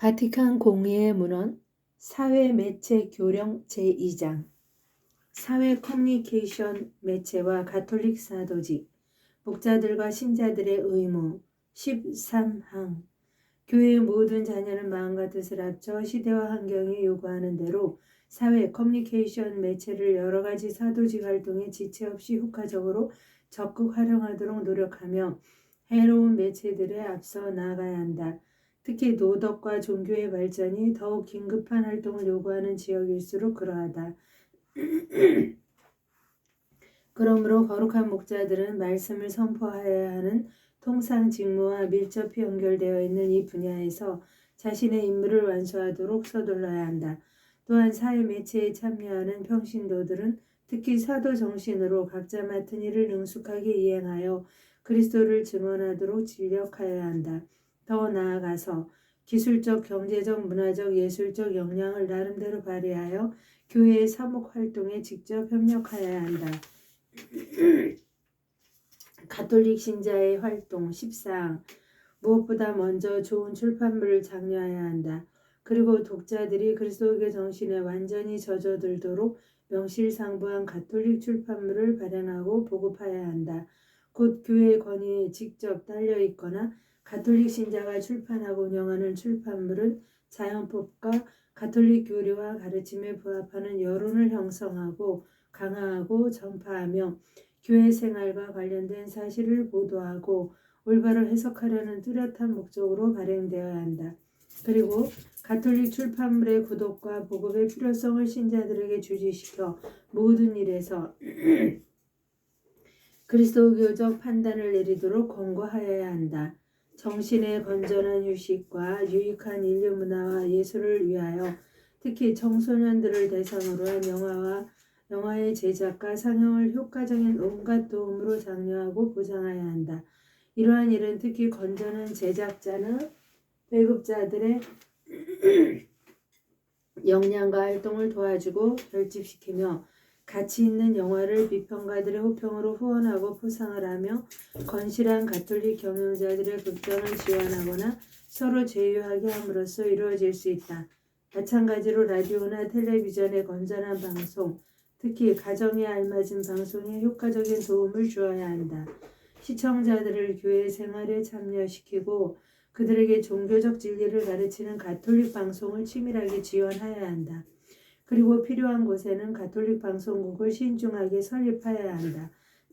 바티칸 공의회 문헌 사회 매체 교령 제2장 사회 커뮤니케이션 매체와 가톨릭 사도직 목자들과 신자들의 의무 13항 교회의 모든 자녀는 마음과 뜻을 합쳐 시대와 환경이 요구하는 대로 사회 커뮤니케이션 매체를 여러 가지 사도직 활동에 지체 없이 효과적으로 적극 활용하도록 노력하며 해로운 매체들에 앞서 나아가야 한다. 특히 도덕과 종교의 발전이 더욱 긴급한 활동을 요구하는 지역일수록 그러하다. 그러므로 거룩한 목자들은 말씀을 선포하여야 하는 통상 직무와 밀접히 연결되어 있는 이 분야에서 자신의 임무를 완수하도록 서둘러야 한다. 또한 사회 매체에 참여하는 평신도들은 특히 사도 정신으로 각자 맡은 일을 능숙하게 이행하여 그리스도를 증언하도록 진력하여야 한다. 더 나아가서 기술적, 경제적, 문화적, 예술적 역량을 나름대로 발휘하여 교회의 사목 활동에 직접 협력하여야 한다. 가톨릭 신자의 활동 14항 무엇보다 먼저 좋은 출판물을 장려해야 한다. 그리고 독자들이 그리스도교 정신에 완전히 젖어들도록 명실상부한 가톨릭 출판물을 발행하고 보급해야 한다. 곧 교회의 권위에 직접 딸려 있거나 가톨릭 신자가 출판하고 운영하는 출판물은 자연법과 가톨릭 교리와 가르침에 부합하는 여론을 형성하고 강화하고 전파하며 교회 생활과 관련된 사실을 보도하고 올바로 해석하려는 뚜렷한 목적으로 발행되어야 한다. 그리고 가톨릭 출판물의 구독과 보급의 필요성을 신자들에게 주지시켜 모든 일에서 그리스도교적 판단을 내리도록 권고하여야 한다. 정신의 건전한 휴식과 유익한 인류 문화와 예술을 위하여 특히 청소년들을 대상으로 한 영화와 영화의 제작과 상영을 효과적인 온갖 도움으로 장려하고 보장해야 한다. 이러한 일은 특히 건전한 제작자는 배급자들의 역량과 활동을 도와주고 결집시키며 가치 있는 영화를 비평가들의 호평으로 후원하고 포상을 하며 건실한 가톨릭 경영자들의 극단을 지원하거나 서로 제휴하게 함으로써 이루어질 수 있다. 마찬가지로 라디오나 텔레비전의 건전한 방송, 특히 가정에 알맞은 방송에 효과적인 도움을 주어야 한다. 시청자들을 교회 생활에 참여시키고 그들에게 종교적 진리를 가르치는 가톨릭 방송을 치밀하게 지원해야 한다. 그리고 필요한 곳에는 가톨릭 방송국을 신중하게 설립하여야 한다.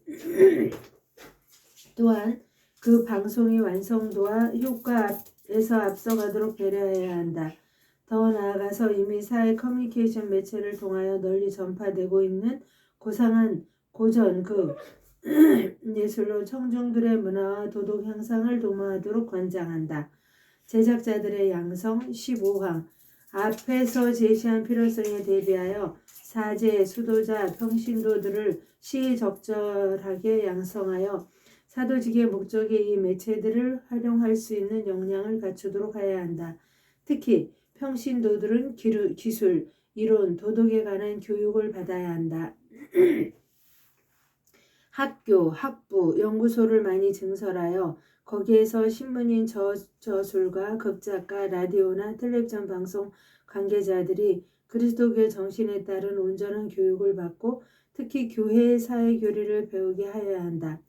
또한 그 방송의 완성도와 효과에서 앞서가도록 배려해야 한다. 더 나아가서 이미 사회 커뮤니케이션 매체를 통하여 널리 전파되고 있는 고상한 고전극 예술로 청중들의 문화와 도덕 향상을 도모하도록 권장한다. 제작자들의 양성 15항 앞에서 제시한 필요성에 대비하여 사제, 수도자, 평신도들을 시적절하게 양성하여 사도직의 목적의 이 매체들을 활용할 수 있는 역량을 갖추도록 해야 한다. 특히 평신도들은 기루, 기술, 이론, 도덕에 관한 교육을 받아야 한다. 학교, 학부, 연구소를 많이 증설하여 거기에서 신문인 저, 저술가, 극작가, 라디오나 텔레비전 방송 관계자들이 그리스도교 정신에 따른 온전한 교육을 받고 특히 교회의 사회 교리를 배우게 하여야 한다.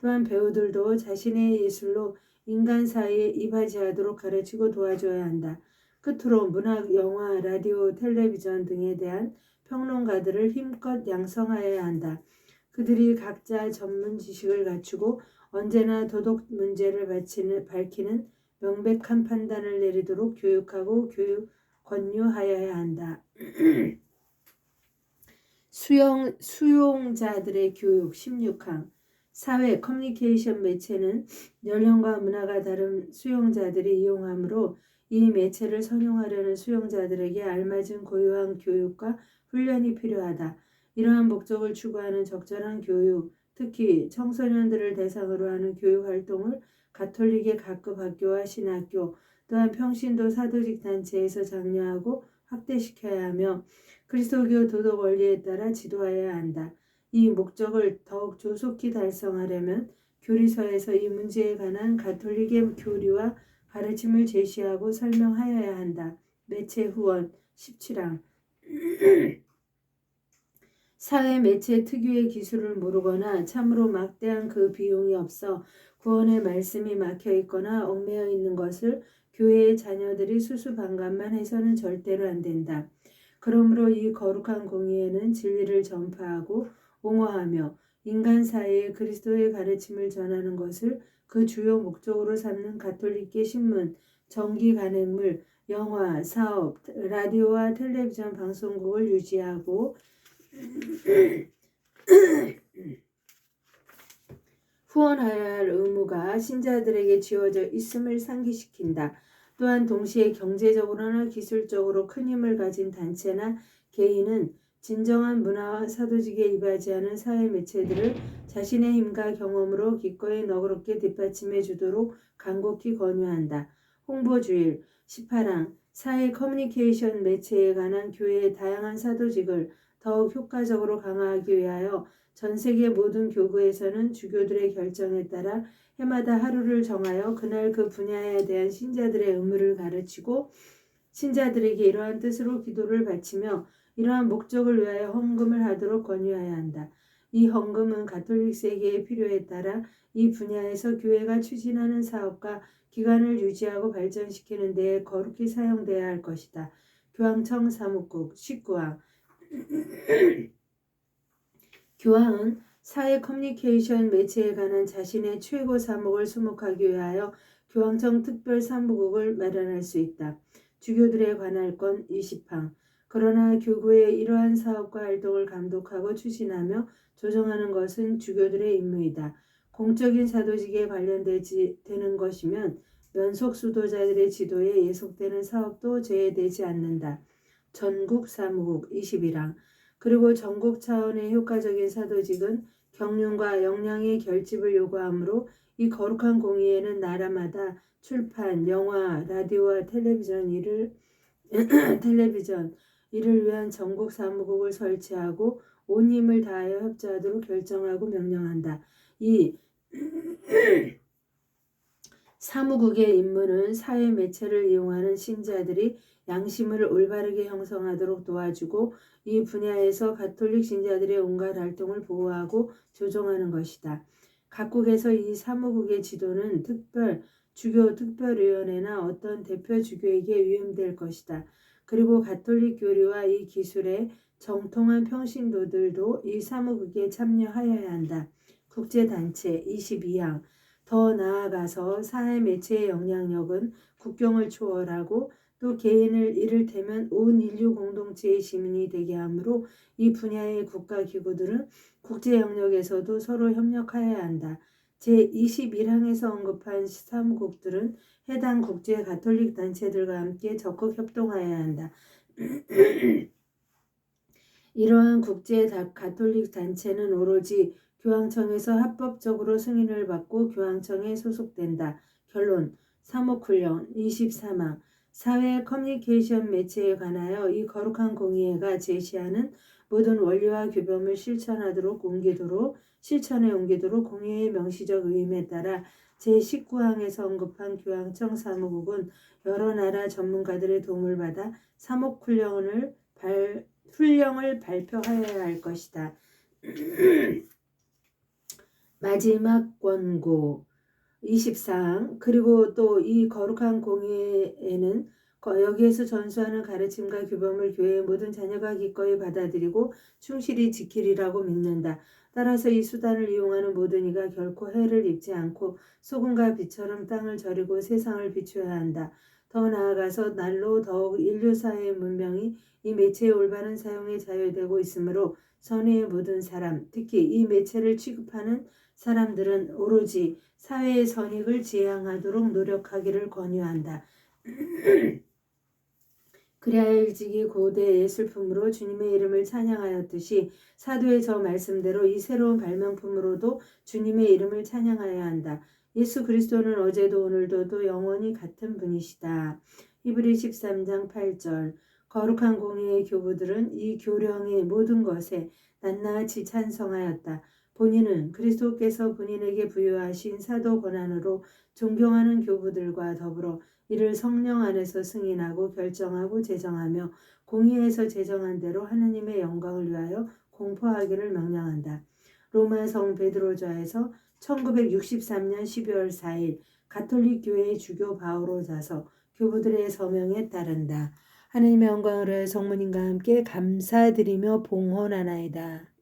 또한 배우들도 자신의 예술로 인간 사이에 이바지하도록 가르치고 도와줘야 한다. 끝으로 문학, 영화, 라디오, 텔레비전 등에 대한 평론가들을 힘껏 양성하여야 한다. 그들이 각자 전문 지식을 갖추고 언제나 도덕 문제를 밝히는, 명백한 판단을 내리도록 교육하고 교육 권유하여야 한다. 수용, 수용자들의 교육 16항 사회 커뮤니케이션 매체는 연령과 문화가 다른 수용자들이 이용하므로 이 매체를 선용하려는 수용자들에게 알맞은 고유한 교육과 훈련이 필요하다. 이러한 목적을 추구하는 적절한 교육, 특히 청소년들을 대상으로 하는 교육 활동을 가톨릭의 각급 학교와 신학교 또한 평신도 사도직 단체에서 장려하고 확대시켜야 하며 그리스도교 도덕 원리에 따라 지도하여야 한다. 이 목적을 더욱 조속히 달성하려면 교리서에서 이 문제에 관한 가톨릭의 교리와 가르침을 제시하고 설명하여야 한다. 매체 후원 17항 사회 매체 특유의 기술을 모르거나 참으로 막대한 그 비용이 없어 구원의 말씀이 막혀 있거나 얽매여 있는 것을 교회의 자녀들이 수수방관만 해서는 절대로 안 된다. 그러므로 이 거룩한 공의에는 진리를 전파하고 옹호하며 인간 사이에 그리스도의 가르침을 전하는 것을 그 주요 목적으로 삼는 가톨릭계 신문, 정기 간행물, 영화, 사업, 라디오와 텔레비전 방송국을 유지하고 후원하여야 할 의무가 신자들에게 지어져 있음을 상기시킨다. 또한 동시에 경제적으로나 기술적으로 큰 힘을 가진 단체나 개인은 진정한 문화와 사도직에 이바지하는 사회 매체들을 자신의 힘과 경험으로 기꺼이 너그럽게 뒷받침해 주도록 간곡히 권유한다. 홍보주일 18항 사회 커뮤니케이션 매체에 관한 교회의 다양한 사도직을 더욱 효과적으로 강화하기 위하여 전 세계 모든 교구에서는 주교들의 결정에 따라 해마다 하루를 정하여 그날 그 분야에 대한 신자들의 의무를 가르치고 신자들에게 이러한 뜻으로 기도를 바치며 이러한 목적을 위하여 헌금을 하도록 권유해야 한다. 이 헌금은 가톨릭 세계의 필요에 따라 이 분야에서 교회가 추진하는 사업과 기관을 유지하고 발전시키는 데에 거룩히 사용돼야 할 것이다. 교황청 사무국 19항 교황은 사회 커뮤니케이션 매체에 관한 자신의 최고 사목을 수목하기 위하여 교황청 특별 사무국을 마련할 수 있다. 주교들에 관할 건 20항. 그러나 교구의 이러한 사업과 활동을 감독하고 추진하며 조정하는 것은 주교들의 임무이다. 공적인 사도직에 관련되지 되는 것이면 면속 수도자들의 지도에 예속되는 사업도 제외되지 않는다. 전국 사무국 21항. 그리고 전국 차원의 효과적인 사도직은 경륜과 역량의 결집을 요구하므로 이 거룩한 공의에는 나라마다 출판, 영화, 라디오와 텔레비전 일을 텔레비전 이를 위한 전국 사무국을 설치하고 온 힘을 다하여 협조하도록 결정하고 명령한다. 이 사무국의 임무는 사회 매체를 이용하는 신자들이 양심을 올바르게 형성하도록 도와주고 이 분야에서 가톨릭 신자들의 온갖 활동을 보호하고 조정하는 것이다. 각국에서 이 사무국의 지도는 특별 주교 특별위원회나 어떤 대표 주교에게 위임될 것이다. 그리고 가톨릭 교리와 이 기술에 정통한 평신도들도 이 사무국에 참여하여야 한다. 국제단체 22항 더 나아가서 사회 매체의 영향력은 국경을 초월하고 또 개인을 이를테면 온 인류 공동체의 시민이 되게 하므로 이 분야의 국가기구들은 국제 영역에서도 서로 협력하여야 한다. 제21항에서 언급한 사무국들은 해당 국제 가톨릭 단체들과 함께 적극 협동하여야 한다. 이러한 국제 가톨릭 단체는 오로지 교황청에서 합법적으로 승인을 받고 교황청에 소속된다. 결론 사목훈련 23항 사회 커뮤니케이션 매체에 관하여 이 거룩한 공의회가 제시하는 모든 원리와 규범을 실천하도록 옮기도록 실천에 옮기도록 공의회의 명시적 의임에 따라 제19항에서 언급한 교황청 사무국은 여러 나라 전문가들의 도움을 받아 사목훈련을 발, 훈령을 발표하여야 할 것이다. 마지막 권고 24항 그리고 또 이 거룩한 공예에는 여기에서 전수하는 가르침과 규범을 교회의 모든 자녀가 기꺼이 받아들이고 충실히 지키리라고 믿는다. 따라서 이 수단을 이용하는 모든 이가 결코 해를 입지 않고 소금과 빛처럼 땅을 저리고 세상을 비추어야 한다. 더 나아가서 날로 더욱 인류 사회의 문명이 이 매체의 올바른 사용에 자유되고 있으므로 선의의 모든 사람, 특히 이 매체를 취급하는 사람들은 오로지 사회의 선익을 지향하도록 노력하기를 권유한다. 그래야 일찍이 고대 예술품으로 주님의 이름을 찬양하였듯이 사도의 저 말씀대로 이 새로운 발명품으로도 주님의 이름을 찬양하여야 한다. 예수 그리스도는 어제도 오늘도 또 영원히 같은 분이시다. 히브리 13장 8절 거룩한 공의의 교부들은 이 교령의 모든 것에 낱낱이 찬성하였다. 본인은 그리스도께서 본인에게 부여하신 사도 권한으로 존경하는 교부들과 더불어 이를 성령 안에서 승인하고 결정하고 제정하며 공의에서 제정한 대로 하느님의 영광을 위하여 공포하기를 명령한다. 로마 성 베드로좌에서 1963년 12월 4일 가톨릭 교회의 주교 바오로 자서 교부들의 서명에 따른다. 하느님의 영광을 성모님과 함께 감사드리며 봉헌하나이다.